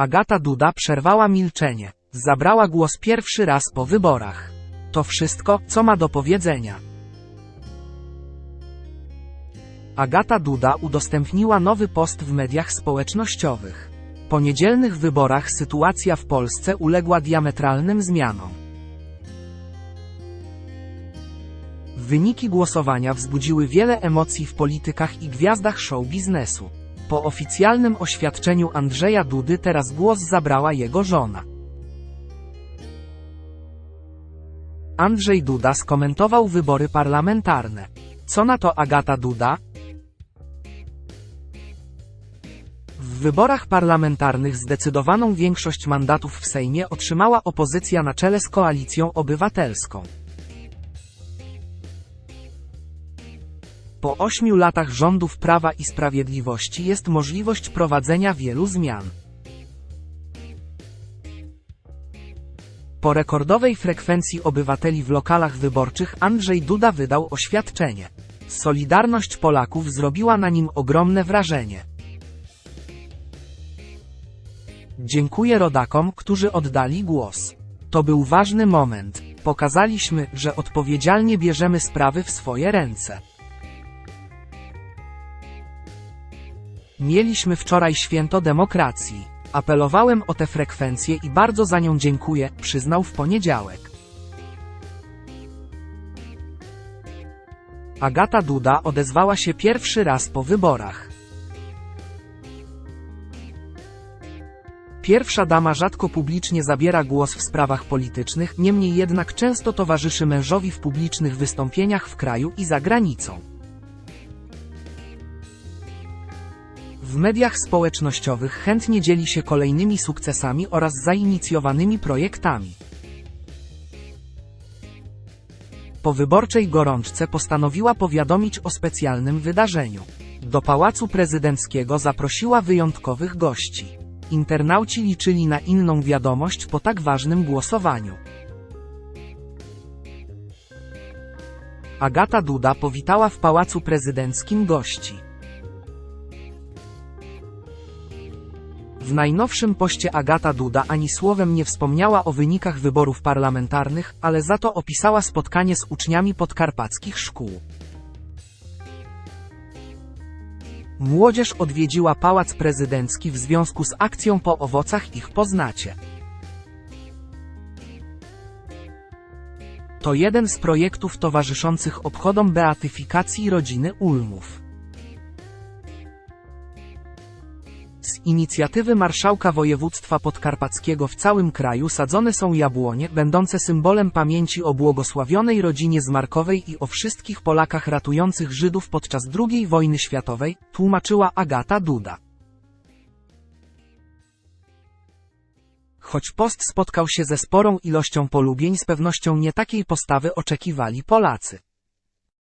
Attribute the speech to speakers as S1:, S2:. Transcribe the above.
S1: Agata Duda przerwała milczenie. Zabrała głos pierwszy raz po wyborach. To wszystko, co ma do powiedzenia. Agata Duda udostępniła nowy post w mediach społecznościowych. Po niedzielnych wyborach sytuacja w Polsce uległa diametralnym zmianom. Wyniki głosowania wzbudziły wiele emocji w politykach i gwiazdach show biznesu. Po oficjalnym oświadczeniu Andrzeja Dudy teraz głos zabrała jego żona. Andrzej Duda skomentował wybory parlamentarne. Co na to Agata Duda? W wyborach parlamentarnych zdecydowaną większość mandatów w Sejmie otrzymała opozycja na czele z koalicją obywatelską. Po ośmiu latach rządów Prawa i Sprawiedliwości jest możliwość prowadzenia wielu zmian. Po rekordowej frekwencji obywateli w lokalach wyborczych Andrzej Duda wydał oświadczenie. Solidarność Polaków zrobiła na nim ogromne wrażenie. Dziękuję rodakom, którzy oddali głos. To był ważny moment. Pokazaliśmy, że odpowiedzialnie bierzemy sprawy w swoje ręce. Mieliśmy wczoraj święto demokracji. Apelowałem o tę frekwencję i bardzo za nią dziękuję, przyznał w poniedziałek. Agata Duda odezwała się pierwszy raz po wyborach. Pierwsza dama rzadko publicznie zabiera głos w sprawach politycznych, niemniej jednak często towarzyszy mężowi w publicznych wystąpieniach w kraju i za granicą. W mediach społecznościowych chętnie dzieli się kolejnymi sukcesami oraz zainicjowanymi projektami. Po wyborczej gorączce postanowiła powiadomić o specjalnym wydarzeniu. Do Pałacu Prezydenckiego zaprosiła wyjątkowych gości. Internauci liczyli na inną wiadomość po tak ważnym głosowaniu. Agata Duda powitała w Pałacu Prezydenckim gości. W najnowszym poście Agata Duda ani słowem nie wspomniała o wynikach wyborów parlamentarnych, ale za to opisała spotkanie z uczniami podkarpackich szkół. Młodzież odwiedziła Pałac Prezydencki w związku z akcją Po owocach ich poznacie. To jeden z projektów towarzyszących obchodom beatyfikacji rodziny Ulmów. Z inicjatywy marszałka województwa podkarpackiego w całym kraju sadzone są jabłonie, będące symbolem pamięci o błogosławionej rodzinie Zmarkowej i o wszystkich Polakach ratujących Żydów podczas II wojny światowej, tłumaczyła Agata Duda. Choć post spotkał się ze sporą ilością polubień z pewnością nie takiej postawy oczekiwali Polacy.